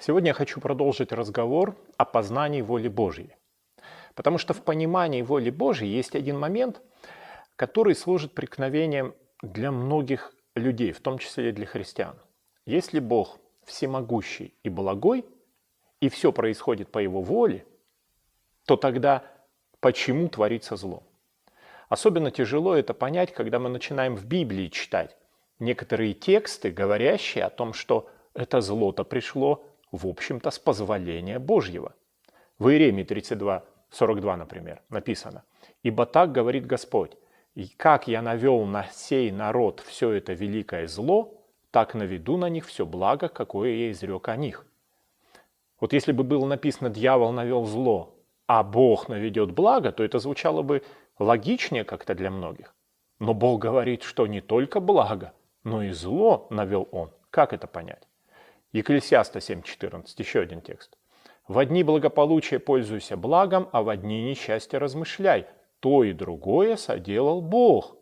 Сегодня я хочу продолжить разговор о познании воли Божьей. Потому что в понимании воли Божьей есть один момент, который служит преткновением для многих людей, в том числе и для христиан. Если Бог всемогущий и благой, и все происходит по Его воле, то тогда почему творится зло? Особенно тяжело это понять, когда мы начинаем в Библии читать некоторые тексты, говорящие о том, что это зло-то пришло, в общем-то, с позволения Божьего. В Иеремии 32, 42, например, написано. «Ибо так говорит Господь, и как я навел на сей народ все это великое зло, так наведу на них все благо, какое я изрек о них». Вот если бы было написано «дьявол навел зло», а Бог наведет благо, то это звучало бы логичнее как-то для многих. Но Бог говорит, что не только благо, но и зло навел Он. Как это понять? Екклесиаста 7.14, еще один текст. «В одни благополучия пользуйся благом, а в одни несчастья размышляй. То и другое соделал Бог,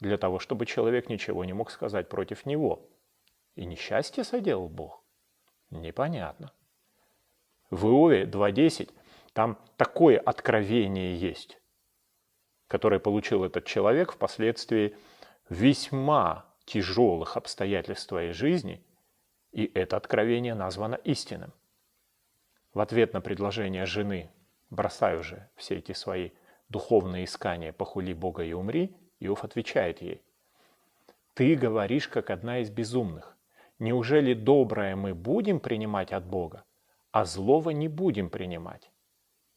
для того, чтобы человек ничего не мог сказать против него. И несчастье соделал Бог? Непонятно. В Иове 2.10 там такое откровение есть, которое получил этот человек впоследствии весьма тяжелых обстоятельств своей жизни, и это откровение названо истинным. В ответ на предложение жены «бросай уже все эти свои духовные искания, похули Бога и умри», Иов отвечает ей «Ты говоришь, как одна из безумных. Неужели доброе мы будем принимать от Бога, а злого не будем принимать?»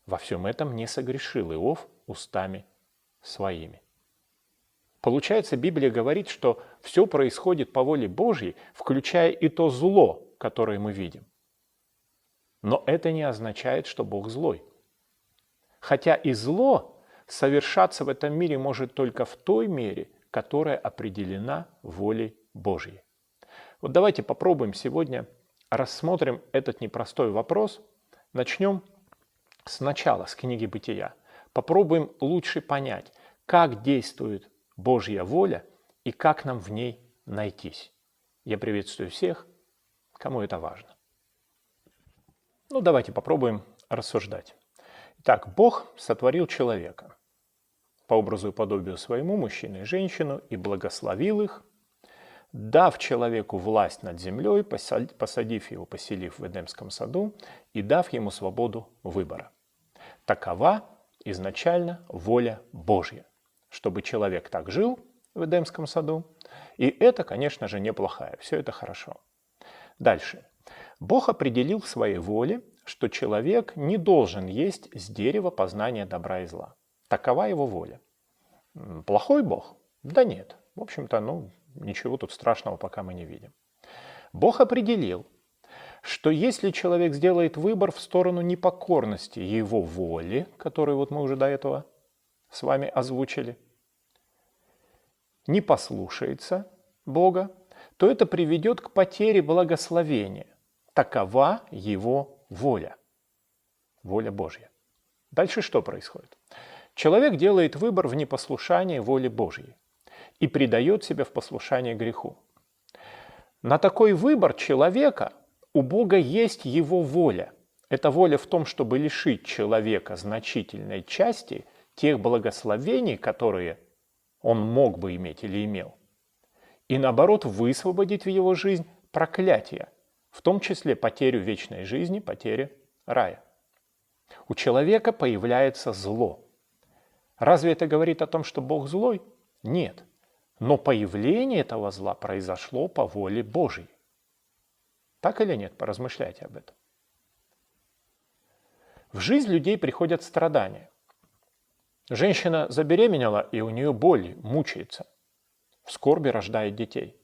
Во всем этом не согрешил Иов устами своими. Получается, Библия говорит, что все происходит по воле Божьей, включая и то зло, которое мы видим. Но это не означает, что Бог злой. Хотя и зло совершаться в этом мире может только в той мере, которая определена волей Божьей. Вот давайте попробуем сегодня рассмотрим этот непростой вопрос. Начнем сначала с книги «Бытия». Попробуем лучше понять, как действует Божья воля и как нам в ней найтись. Я приветствую всех, кому это важно. Ну, давайте попробуем рассуждать. Итак, Бог сотворил человека по образу и подобию своему, мужчину и женщину, и благословил их, дав человеку власть над землей, посадив его, поселив в Эдемском саду и дав ему свободу выбора. Такова изначально воля Божья чтобы человек так жил в Эдемском саду. И это, конечно же, неплохая. Все это хорошо. Дальше. Бог определил в своей воле, что человек не должен есть с дерева познания добра и зла. Такова его воля. Плохой Бог? Да нет. В общем-то, ну, ничего тут страшного пока мы не видим. Бог определил, что если человек сделает выбор в сторону непокорности его воли, которую вот мы уже до этого с вами озвучили, не послушается Бога, то это приведет к потере благословения. Такова его воля. Воля Божья. Дальше что происходит? Человек делает выбор в непослушании воле Божьей и предает себя в послушание греху. На такой выбор человека у Бога есть его воля. Эта воля в том, чтобы лишить человека значительной части тех благословений, которые он мог бы иметь или имел, и наоборот высвободить в его жизнь проклятие, в том числе потерю вечной жизни, потерю рая. У человека появляется зло. Разве это говорит о том, что Бог злой? Нет. Но появление этого зла произошло по воле Божьей. Так или нет? Поразмышляйте об этом. В жизнь людей приходят страдания. Женщина забеременела, и у нее боль, мучается. В скорби рождает детей.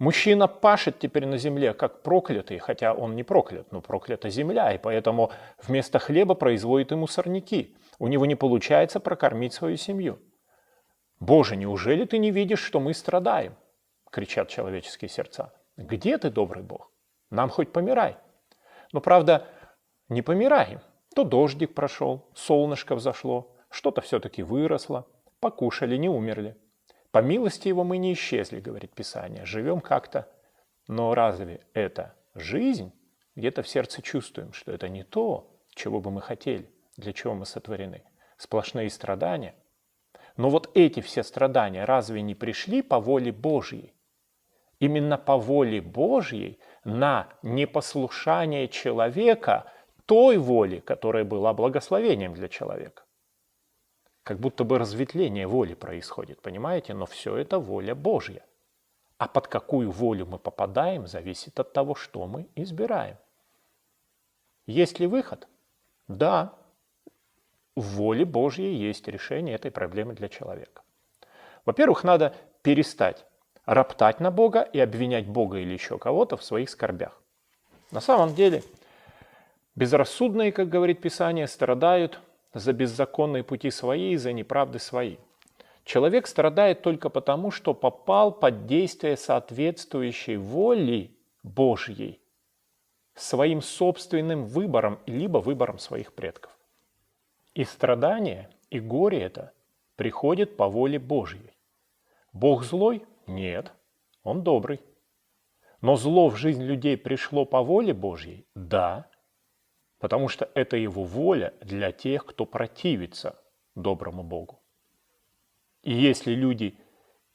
Мужчина пашет теперь на земле, как проклятый, хотя он не проклят, но проклята земля, и поэтому вместо хлеба производит ему сорняки. У него не получается прокормить свою семью. «Боже, неужели ты не видишь, что мы страдаем?» – кричат человеческие сердца. «Где ты, добрый Бог? Нам хоть помирай». Но правда, не помираем. То дождик прошел, солнышко взошло, что-то все-таки выросло, покушали, не умерли. По милости его мы не исчезли, говорит Писание, живем как-то. Но разве это жизнь? где-то в сердце чувствуем, что это не то, чего бы мы хотели, для чего мы сотворены. Сплошные страдания. Но вот эти все страдания разве не пришли по воле Божьей? Именно по воле Божьей на непослушание человека той воли, которая была благословением для человека. Как будто бы разветвление воли происходит, понимаете? Но все это воля Божья. А под какую волю мы попадаем, зависит от того, что мы избираем. Есть ли выход? Да. В воле Божьей есть решение этой проблемы для человека. Во-первых, надо перестать роптать на Бога и обвинять Бога или еще кого-то в своих скорбях. На самом деле, безрассудные, как говорит Писание, страдают за беззаконные пути свои и за неправды свои. Человек страдает только потому, что попал под действие соответствующей воли Божьей своим собственным выбором, либо выбором своих предков. И страдание, и горе это приходит по воле Божьей. Бог злой? Нет, Он добрый. Но зло в жизнь людей пришло по воле Божьей? Да, потому что это его воля для тех, кто противится доброму Богу. И если люди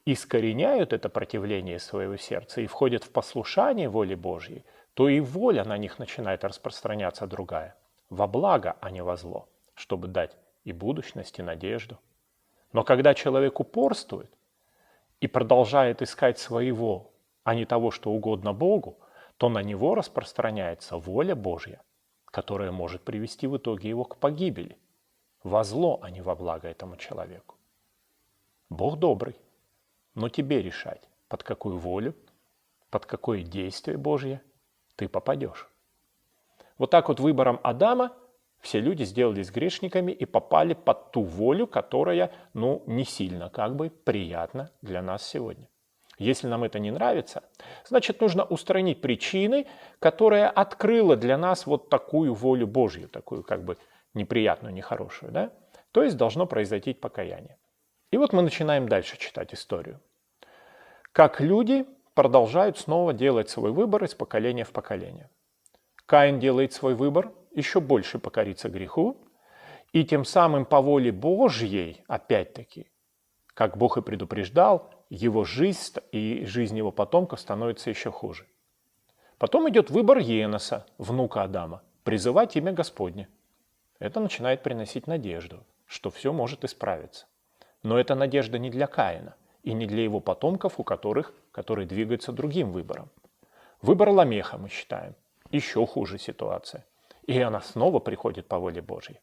искореняют это противление своего сердца и входят в послушание воли Божьей, то и воля на них начинает распространяться другая, во благо, а не во зло, чтобы дать и будущность, и надежду. Но когда человек упорствует и продолжает искать своего, а не того, что угодно Богу, то на него распространяется воля Божья, которая может привести в итоге его к погибели, во зло, а не во благо этому человеку. Бог добрый, но тебе решать, под какую волю, под какое действие Божье – ты попадешь. Вот так вот выбором Адама все люди сделались грешниками и попали под ту волю, которая, ну, не сильно как бы приятна для нас сегодня. Если нам это не нравится, значит, нужно устранить причины, которая открыла для нас вот такую волю Божью, такую как бы неприятную, нехорошую. Да? То есть должно произойти покаяние. И вот мы начинаем дальше читать историю. Как люди продолжают снова делать свой выбор из поколения в поколение. Каин делает свой выбор, еще больше покориться греху, и тем самым по воле Божьей, опять-таки, как Бог и предупреждал, его жизнь и жизнь его потомков становится еще хуже. Потом идет выбор Еноса, внука Адама, призывать имя Господне. Это начинает приносить надежду, что все может исправиться. Но эта надежда не для Каина и не для его потомков, у которых, которые двигаются другим выбором. Выбор Ламеха мы считаем. Еще хуже ситуация. И она снова приходит по воле Божьей.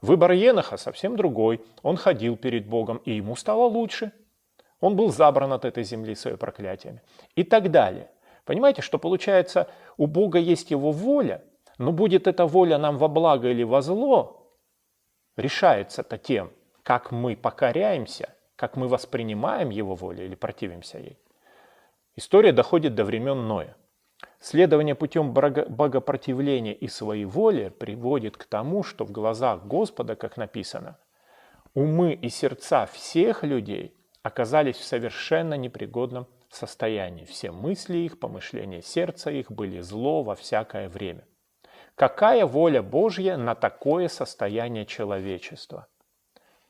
Выбор Еноха совсем другой. Он ходил перед Богом, и ему стало лучше. Он был забран от этой земли своими проклятиями. И так далее. Понимаете, что получается, у Бога есть его воля, но будет эта воля нам во благо или во зло, решается-то тем, как мы покоряемся как мы воспринимаем его волю или противимся ей. История доходит до времен Ноя. Следование путем богопротивления и своей воли приводит к тому, что в глазах Господа, как написано, умы и сердца всех людей оказались в совершенно непригодном состоянии. Все мысли их, помышления сердца их были зло во всякое время. Какая воля Божья на такое состояние человечества?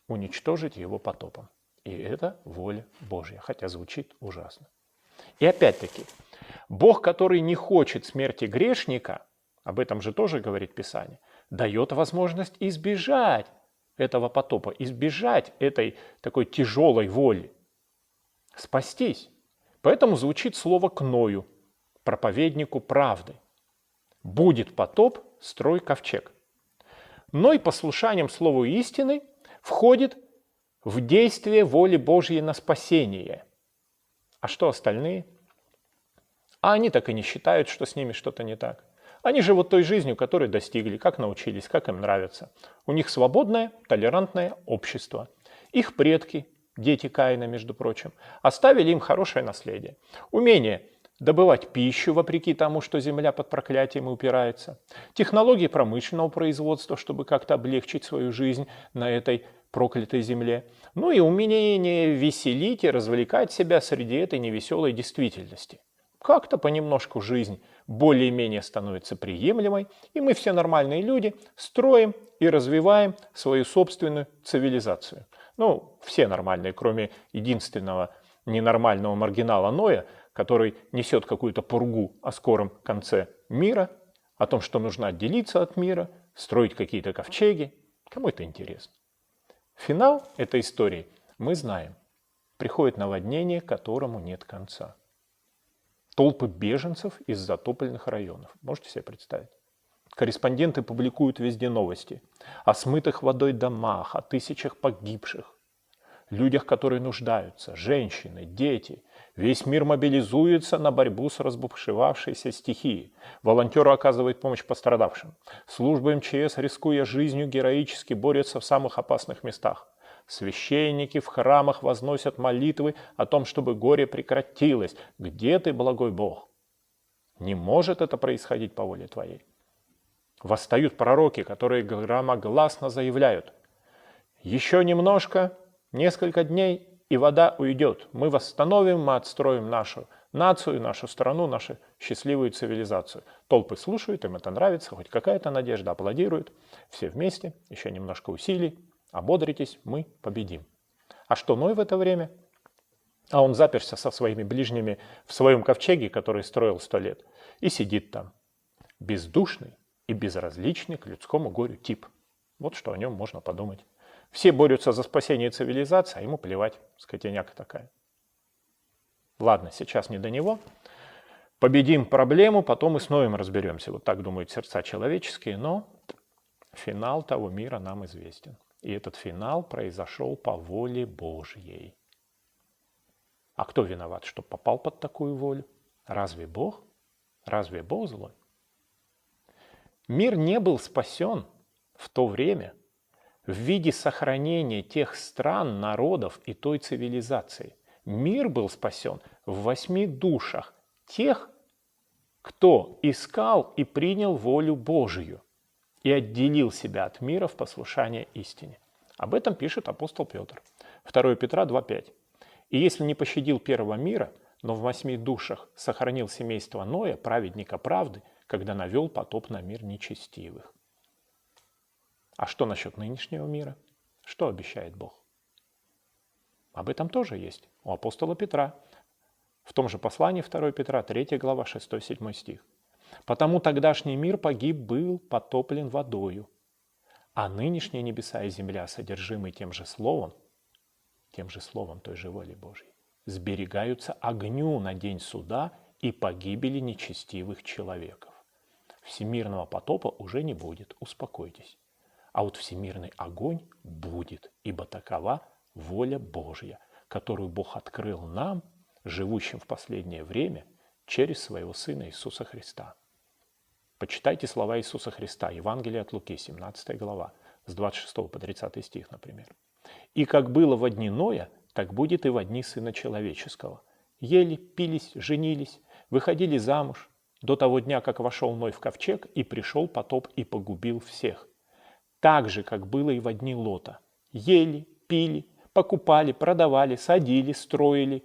Уничтожить его потопом. И это воля Божья, хотя звучит ужасно. И опять-таки, Бог, который не хочет смерти грешника, об этом же тоже говорит Писание, дает возможность избежать этого потопа, избежать этой такой тяжелой воли, спастись. Поэтому звучит слово к Ною, проповеднику правды. Будет потоп, строй ковчег. Но и послушанием слову истины входит в действие воли Божьей на спасение. А что остальные? А они так и не считают, что с ними что-то не так. Они живут той жизнью, которой достигли, как научились, как им нравится. У них свободное, толерантное общество. Их предки, дети Каина, между прочим, оставили им хорошее наследие. Умение добывать пищу, вопреки тому, что земля под проклятием упирается. Технологии промышленного производства, чтобы как-то облегчить свою жизнь на этой проклятой земле, ну и умение веселить и развлекать себя среди этой невеселой действительности. Как-то понемножку жизнь более-менее становится приемлемой, и мы все нормальные люди строим и развиваем свою собственную цивилизацию. Ну, все нормальные, кроме единственного ненормального маргинала Ноя, который несет какую-то пургу о скором конце мира, о том, что нужно отделиться от мира, строить какие-то ковчеги. Кому это интересно? Финал этой истории мы знаем. Приходит наводнение, которому нет конца. Толпы беженцев из затопленных районов. Можете себе представить? Корреспонденты публикуют везде новости о смытых водой домах, о тысячах погибших, людях, которые нуждаются, женщины, дети. Весь мир мобилизуется на борьбу с разбушевавшейся стихией. Волонтеры оказывают помощь пострадавшим. Служба МЧС, рискуя жизнью, героически борется в самых опасных местах. Священники в храмах возносят молитвы о том, чтобы горе прекратилось. Где ты, благой Бог? Не может это происходить по воле Твоей. Восстают пророки, которые громогласно заявляют, еще немножко, несколько дней, и вода уйдет. Мы восстановим, мы отстроим нашу нацию, нашу страну, нашу счастливую цивилизацию. Толпы слушают, им это нравится, хоть какая-то надежда, аплодируют. Все вместе, еще немножко усилий, ободритесь, мы победим. А что Ной в это время? А он заперся со своими ближними в своем ковчеге, который строил сто лет, и сидит там. Бездушный и безразличный к людскому горю тип. Вот что о нем можно подумать. Все борются за спасение цивилизации, а ему плевать, скотиняка такая. Ладно, сейчас не до него. Победим проблему, потом и с новым разберемся. Вот так думают сердца человеческие, но финал того мира нам известен. И этот финал произошел по воле Божьей. А кто виноват, что попал под такую волю? Разве Бог? Разве Бог злой? Мир не был спасен в то время в виде сохранения тех стран, народов и той цивилизации. Мир был спасен в восьми душах тех, кто искал и принял волю Божию и отделил себя от мира в послушание истине. Об этом пишет апостол Петр. 2 Петра 2.5. «И если не пощадил первого мира, но в восьми душах сохранил семейство Ноя, праведника правды, когда навел потоп на мир нечестивых». А что насчет нынешнего мира? Что обещает Бог? Об этом тоже есть у апостола Петра. В том же послании 2 Петра, 3 глава, 6-7 стих. Потому тогдашний мир погиб был потоплен водою, а нынешние небеса и земля, содержимые тем же словом, тем же словом той же воли Божьей, сберегаются огню на день суда и погибели нечестивых человеков. Всемирного потопа уже не будет, успокойтесь. А вот всемирный огонь будет, ибо такова воля Божья, которую Бог открыл нам, живущим в последнее время, через своего Сына Иисуса Христа. Почитайте слова Иисуса Христа, Евангелие от Луки, 17 глава, с 26 по 30 стих, например. «И как было во дни Ноя, так будет и во дни Сына Человеческого. Ели, пились, женились, выходили замуж, до того дня, как вошел Ной в ковчег, и пришел потоп и погубил всех. Так же, как было и во дни Лота. Ели, пили, покупали, продавали, садили, строили.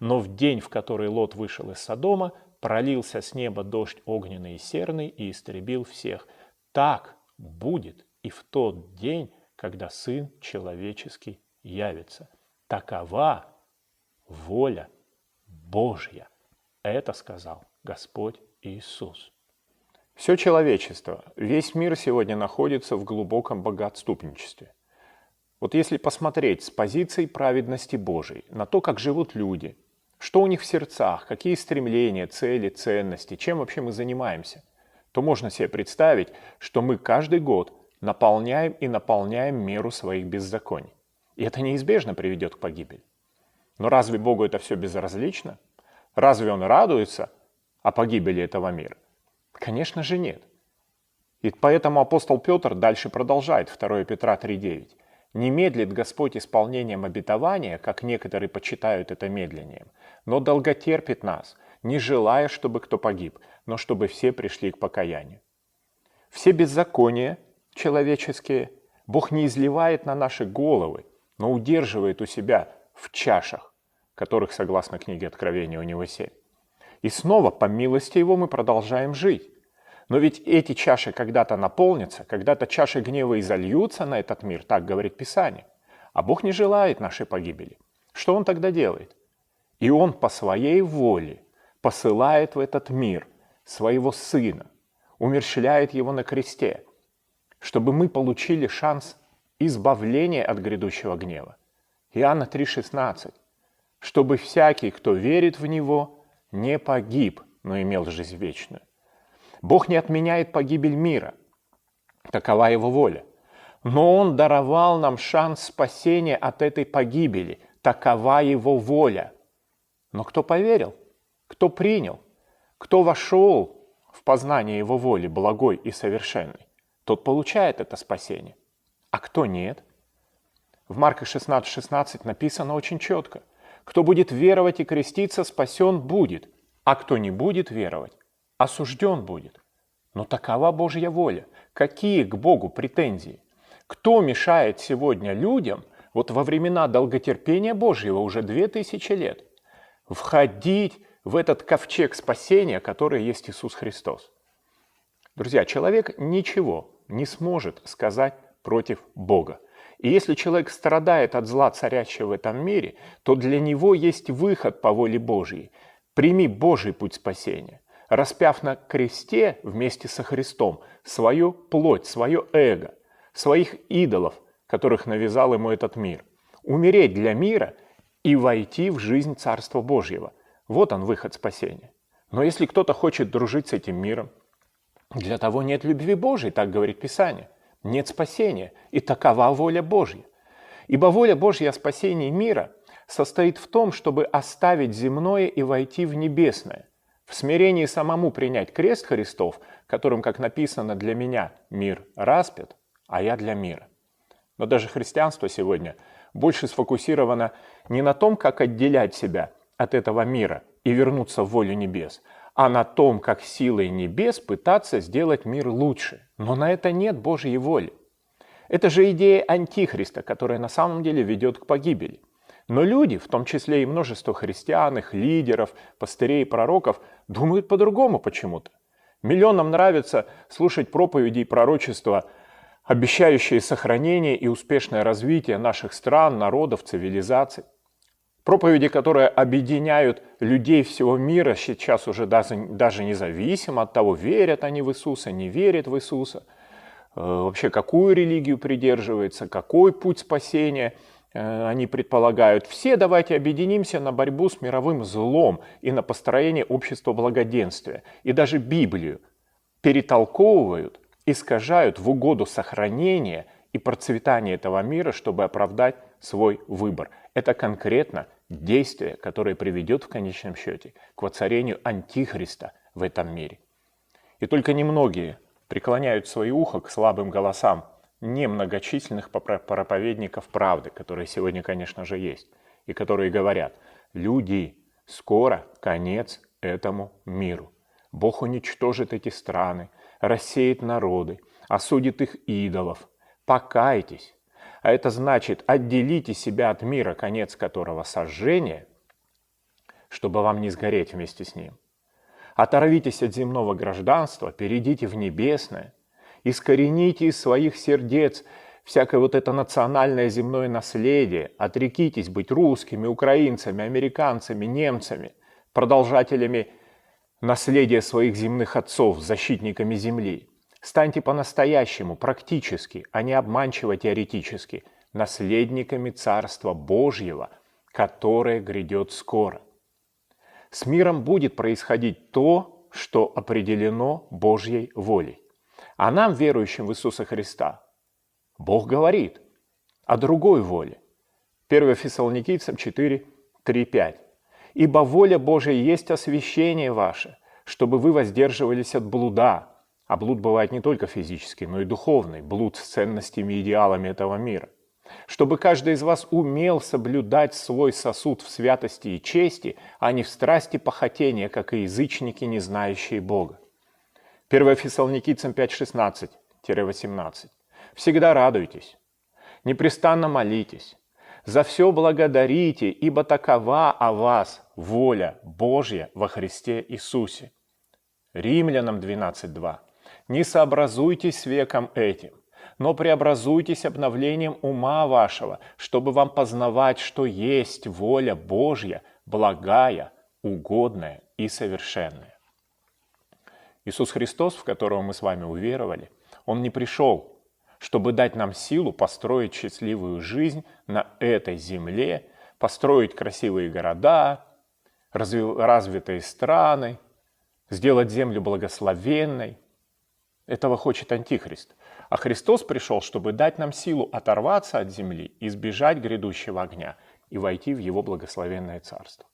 Но в день, в который Лот вышел из Содома, пролился с неба дождь огненный и серный и истребил всех. Так будет и в тот день, когда Сын Человеческий явится. Такова воля Божья. Это сказал Господь Иисус. Все человечество, весь мир сегодня находится в глубоком богоотступничестве. Вот если посмотреть с позиции праведности Божией на то, как живут люди – что у них в сердцах, какие стремления, цели, ценности, чем вообще мы занимаемся, то можно себе представить, что мы каждый год наполняем и наполняем меру своих беззаконий. И это неизбежно приведет к погибели. Но разве Богу это все безразлично? Разве Он радуется о погибели этого мира? Конечно же нет. И поэтому апостол Петр дальше продолжает 2 Петра 3.9. Не медлит Господь исполнением обетования, как некоторые почитают это медлением, но долготерпит нас, не желая, чтобы кто погиб, но чтобы все пришли к покаянию. Все беззакония человеческие Бог не изливает на наши головы, но удерживает у себя в чашах, которых, согласно книге Откровения, у него семь. И снова, по милости Его, мы продолжаем жить. Но ведь эти чаши когда-то наполнятся, когда-то чаши гнева изольются на этот мир, так говорит Писание. А Бог не желает нашей погибели. Что Он тогда делает? И Он по своей воле посылает в этот мир своего Сына, умерщвляет Его на кресте, чтобы мы получили шанс избавления от грядущего гнева. Иоанна 3,16. Чтобы всякий, кто верит в Него, не погиб, но имел жизнь вечную. Бог не отменяет погибель мира. Такова Его воля. Но Он даровал нам шанс спасения от этой погибели. Такова Его воля. Но кто поверил? Кто принял? Кто вошел в познание Его воли, благой и совершенной? Тот получает это спасение. А кто нет? В Марка 16:16 16 написано очень четко. Кто будет веровать и креститься, спасен будет, а кто не будет веровать, осужден будет. Но такова Божья воля. Какие к Богу претензии? Кто мешает сегодня людям, вот во времена долготерпения Божьего уже две тысячи лет, входить в этот ковчег спасения, который есть Иисус Христос? Друзья, человек ничего не сможет сказать против Бога. И если человек страдает от зла, царящего в этом мире, то для него есть выход по воле Божьей. Прими Божий путь спасения. Распяв на кресте вместе со Христом свою плоть, свое эго, своих идолов, которых навязал ему этот мир. Умереть для мира и войти в жизнь Царства Божьего. Вот он выход спасения. Но если кто-то хочет дружить с этим миром, для того нет любви Божьей, так говорит Писание. Нет спасения, и такова воля Божья. Ибо воля Божья о спасении мира состоит в том, чтобы оставить земное и войти в небесное, в смирении самому принять крест Христов, которым, как написано, для меня мир распят, а я для мира. Но даже христианство сегодня больше сфокусировано не на том, как отделять себя от этого мира и вернуться в волю небес, а на том, как силой небес пытаться сделать мир лучше. Но на это нет Божьей воли. Это же идея антихриста, которая на самом деле ведет к погибели. Но люди, в том числе и множество христиан, их лидеров, пастырей и пророков, думают по-другому почему-то. Миллионам нравится слушать проповеди и пророчества, обещающие сохранение и успешное развитие наших стран, народов, цивилизаций. Проповеди, которые объединяют людей всего мира, сейчас уже даже, даже независимо от того, верят они в Иисуса, не верят в Иисуса, э, вообще какую религию придерживается, какой путь спасения э, они предполагают. Все давайте объединимся на борьбу с мировым злом и на построение общества благоденствия. И даже Библию перетолковывают, искажают в угоду сохранения и процветания этого мира, чтобы оправдать свой выбор. Это конкретно действие, которое приведет в конечном счете к воцарению антихриста в этом мире. И только немногие преклоняют свои ухо к слабым голосам немногочисленных проповедников правды, которые сегодня, конечно же, есть, и которые говорят, люди, скоро конец этому миру. Бог уничтожит эти страны, рассеет народы, осудит их идолов. Покайтесь, а это значит, отделите себя от мира, конец которого сожжение, чтобы вам не сгореть вместе с ним. Оторвитесь от земного гражданства, перейдите в небесное, искорените из своих сердец всякое вот это национальное земное наследие, отрекитесь быть русскими, украинцами, американцами, немцами, продолжателями наследия своих земных отцов, защитниками земли. Станьте по-настоящему, практически, а не обманчиво теоретически, наследниками Царства Божьего, которое грядет скоро. С миром будет происходить то, что определено Божьей волей. А нам, верующим в Иисуса Христа, Бог говорит о другой воле. 1 Фессалоникийцам 4, 3, 5. «Ибо воля Божия есть освящение ваше, чтобы вы воздерживались от блуда, а блуд бывает не только физический, но и духовный, блуд с ценностями и идеалами этого мира. Чтобы каждый из вас умел соблюдать свой сосуд в святости и чести, а не в страсти похотения, как и язычники, не знающие Бога. 1 Фессалоникийцам 5:16-18. Всегда радуйтесь, непрестанно молитесь, за все благодарите, ибо такова о вас воля Божья во Христе Иисусе. Римлянам 12.2. «Не сообразуйтесь с веком этим, но преобразуйтесь обновлением ума вашего, чтобы вам познавать, что есть воля Божья, благая, угодная и совершенная». Иисус Христос, в которого мы с вами уверовали, Он не пришел, чтобы дать нам силу построить счастливую жизнь на этой земле, построить красивые города, развитые страны, сделать землю благословенной. Этого хочет Антихрист. А Христос пришел, чтобы дать нам силу оторваться от земли, избежать грядущего огня и войти в Его благословенное Царство.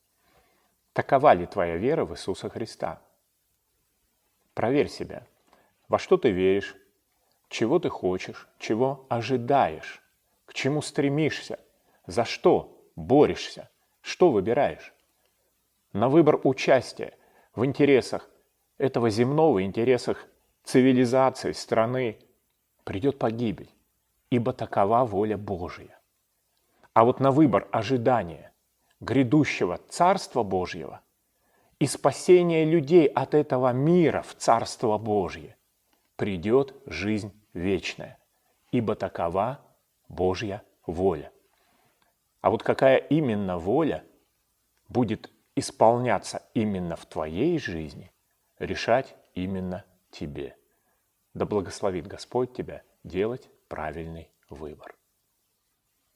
Такова ли твоя вера в Иисуса Христа? Проверь себя. Во что ты веришь? Чего ты хочешь? Чего ожидаешь? К чему стремишься? За что борешься? Что выбираешь? На выбор участия в интересах этого земного, интересах цивилизации, страны, придет погибель, ибо такова воля Божия. А вот на выбор ожидания грядущего Царства Божьего и спасения людей от этого мира в Царство Божье придет жизнь вечная, ибо такова Божья воля. А вот какая именно воля будет исполняться именно в твоей жизни, решать именно тебе. Да благословит Господь тебя делать правильный выбор.